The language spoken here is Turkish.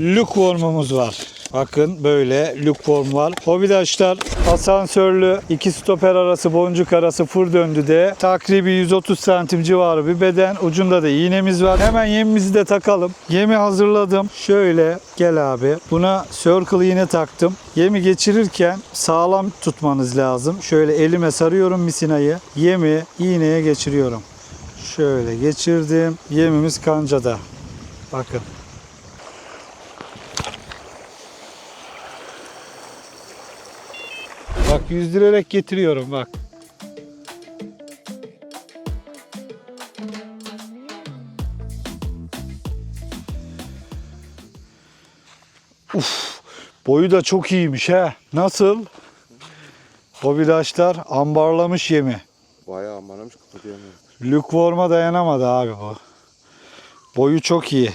Lukewarm'umuz var. Bakın böyle lukewarm var. Hobidaşlar asansörlü iki stoper arası boncuk arası fır döndü de takribi 130 santim civarı bir beden. Ucunda da iğnemiz var. Hemen yemimizi de takalım. Yemi hazırladım. Şöyle gel abi. Buna circle iğne taktım. Yemi geçirirken sağlam tutmanız lazım. Şöyle elime sarıyorum misinayı. Yemi iğneye geçiriyorum. Şöyle geçirdim. Yemimiz kancada. Bakın. Bak yüzdürerek getiriyorum bak. Uf, boyu da çok iyiymiş he. Nasıl? Hobidaşlar ambarlamış yemi. Bayağı amanamış kapatıyamıyorum. Lukewarm'a dayanamadı abi bu. Boyu çok iyi.